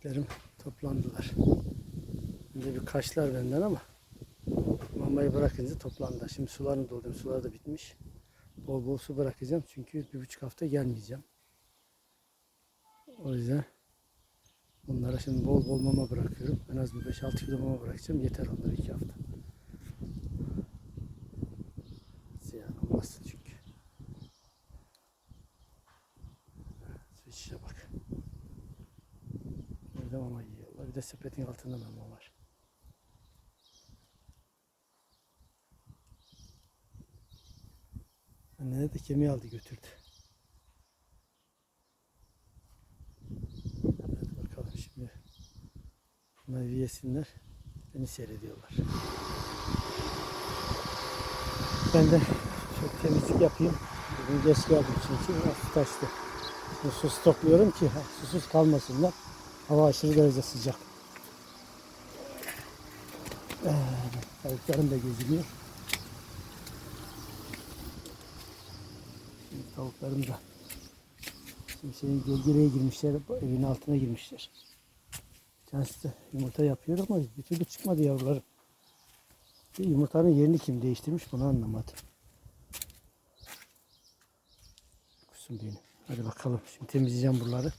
Köpeklerim toplandılar. Önce bir kaçlar benden ama mamayı bırakınca toplandılar. Şimdi sularını doldurdum. Sular da bitmiş. Bol bol su bırakacağım çünkü bir buçuk hafta gelmeyeceğim. O yüzden bunlara şimdi bol bol mama bırakıyorum. En az bir 5-6 kilo mama bırakacağım. Yeter onlara iki hafta. Ziyan olmasın çünkü. Su içişe bak. Burada mama yiyorlar. Bir de sepetin altında mama var. Annene de kemiği aldı götürdü. Evet bakalım şimdi. Bunlar yesinler. Beni seyrediyorlar. Ben de çok temizlik yapayım. Bugün geç geldim çünkü hafif taştı. Şimdi su stokluyorum ki susuz kalmasınlar. Hava aşırı derece sıcak. Evet, tavuklarım da. Şimdi tavuklarım da şeyin gölgeleye girmişler, evin altına girmişler. Tanesi yumurta yapıyor ama bir türlü çıkmadı yavrularım. Yumurtanın yerini kim değiştirmiş bunu anlamadım. Kusum benim. Hadi bakalım şimdi temizleyeceğim buraları.